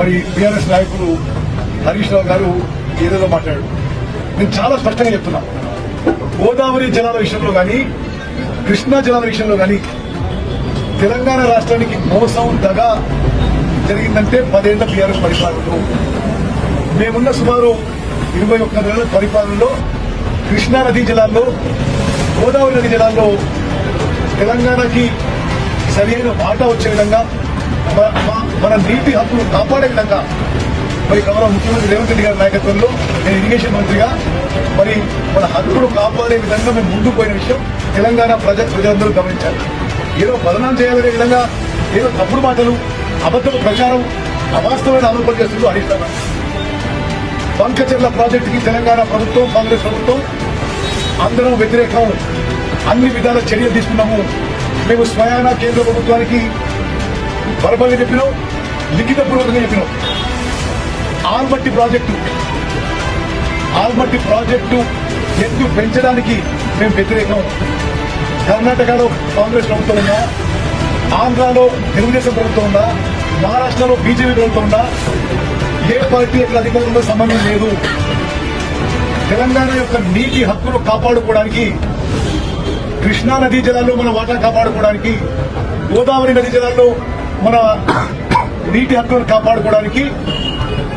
మరి బీఆర్ఎస్ నాయకులు హరీష్ రావు గారు ఏదేదో మాట్లాడారు. నేను చాలా స్పష్టంగా చెప్తున్నా. గోదావరి జలాల విషయంలో కానీ కృష్ణా జలాల విషయంలో కానీ తెలంగాణ రాష్ట్రానికి మోసం దగ జరిగిందంటే పదేళ్ళ బీఆర్ఎస్ పరిపాలనలో. మేమున్న సుమారు ఇరవై ఒక్క నెలల పరిపాలనలో కృష్ణా నదీ జలాల్లో గోదావరి నది జలాల్లో తెలంగాణకి సరైన వాటా వచ్చే విధంగా మన- నీటి హక్కులు కాపాడే విధంగా మరి గౌరవ ముఖ్యమంత్రి రేవంత్ రెడ్డి గారి నాయకత్వంలో నేను ఇరిగేషన్ మంత్రిగా మరి మన హక్కులు కాపాడే విధంగా మేము ముందుకు పోయిన విషయం తెలంగాణ ప్రజ ప్రజలందరూ గమనించారు ఏదో బదనాం చేయాలనే విధంగా ఏదో తప్పుడు మాటలు అబద్ధం ప్రచారం అవాస్తవమైన ఆరోపణలు చేస్తూ హరీష్ పంకచర్ల ప్రాజెక్టుకి తెలంగాణ ప్రభుత్వం కాంగ్రెస్ ప్రభుత్వం అందరం వ్యతిరేకం అన్ని విధాల చర్యలు తీసుకున్నాము. మేము స్వయాన కేంద్ర ప్రభుత్వానికి బరబగా చెప్పినాం లిఖితపూర్వకంగా చెప్పినాం. ఆల్మట్టి ప్రాజెక్టు. ఆల్మట్టి ప్రాజెక్టు ఎత్తు పెంచడానికి మేము వ్యతిరేకం. కర్ణాటకలో కాంగ్రెస్ ప్రభుత్వం ఉందా? ఆంధ్రాలో తెలుగుదేశం ప్రభుత్వం ఉందా? మహారాష్ట్రలో బీజేపీ ప్రభుత్వం ఉందా? ఏ పార్టీ యొక్క అధికారంలో సంబంధం లేదు? తెలంగాణ యొక్క నీటి హక్కులు కాపాడుకోవడానికి కృష్ణా నదీ జలాల్లో మన వాటా కాపాడుకోవడానికి గోదావరి నదీ జలాల్లో మన నీటి హక్కులను కాపాడుకోవడానికి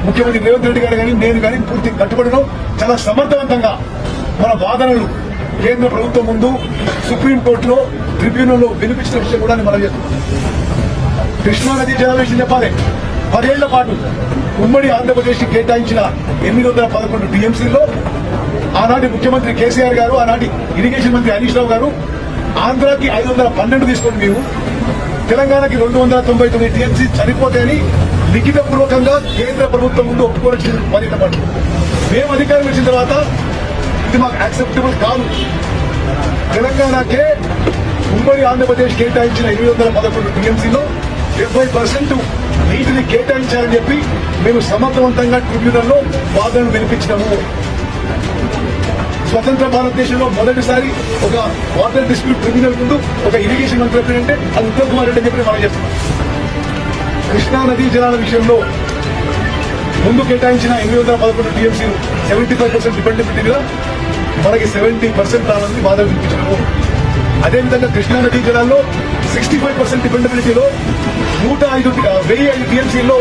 ముఖ్యమంత్రి రేవంత్ రెడ్డి గారు కానీ నేను కానీ పూర్తి కట్టుబడిలో చాలా సమర్థవంతంగా మన వాదనలు కేంద్ర ప్రభుత్వం ముందు సుప్రీంకోర్టులో ట్రిబ్యునల్లో వినిపించిన విషయం కూడా మనం చేస్తున్నాం. కృష్ణానది జలాల విషయం చెప్పాలి. పదేళ్ళ పాటు ఉమ్మడి ఆంధ్రప్రదేశ్ కేటాయించిన ఎనిమిది వందల పదకొండు టీఎంసీలో ఆనాటి ముఖ్యమంత్రి కేసీఆర్ గారు ఆనాటి ఇరిగేషన్ మంత్రి హరీష్ రావు గారు ఆంధ్రాకి ఐదు వందల పన్నెండు తీసుకోండి మేము తెలంగాణకి రెండు వందల తొంభై తొమ్మిది టీఎంసీ చనిపోతాయని లిఖిత పూర్వకంగా కేంద్ర ప్రభుత్వం ముందు ఒప్పుకోవాల్సిన పదిహేను పాటు మేము అధికారం వచ్చిన తర్వాత ఇది మాకు యాక్సెప్టబుల్ కాదు. తెలంగాణకే ఉమ్మడి ఆంధ్రప్రదేశ్ కేటాయించిన ఎనిమిది వందల పదకొండు టీఎంసీలో డెబ్బై పర్సెంట్ నీటిని కేటాయించాలని చెప్పి మేము సమర్థవంతంగా ట్రిబ్యునల్లో వాదనలు వినిపించినాము. స్వతంత్ర భారతదేశంలో మొదటిసారి ఒక వాటర్ డిస్ప్యూట్ ట్రిబ్యునల్ ముందు ఒక ఇరిగేషన్ మంత్రి ఎప్పుడంటే అది ఉత్తమ్ కుమార్ రెడ్డి అని చెప్పి మనం చెప్తున్నాం కృష్ణా నదీ జలాల విషయంలో ముందు కేటాయించిన ఎనిమిది వందల పదకొండు టీఎంసీ సెవెంటీ ఫైవ్ పర్సెంట్ డిపెండబిలిటీగా మనకి సెవెంటీ పర్సెంట్ రావాలని బాధ వినిపించాము అదేవిధంగా కృష్ణా నదీ జలాల్లో సిక్స్టీ ఫైవ్ పర్సెంట్ డిపెండబిలిటీలో నూట ఐదు వెయ్యి ఐదు టీఎంసీలో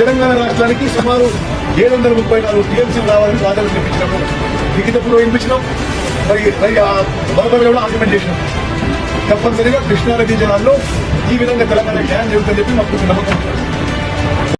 తెలంగాణ రాష్ట్రానికి సుమారు ఏడు వందల ముప్పై నాలుగు టీఎంసీలు రావాలని వాదన వినిపించినాము. లిఖితపూర్వం వినిపించినాం మరి మరి ఆ బలబల కూడా ఆర్గ్యుమెంట్ చేసినాం తప్పనిసరిగా కృష్ణారెడ్డి జిల్లాలో ఈ విధంగా తెలంగాణ న్యాయం జరుగుతుందని చెప్పి మాకు నమ్మకం ఉంది.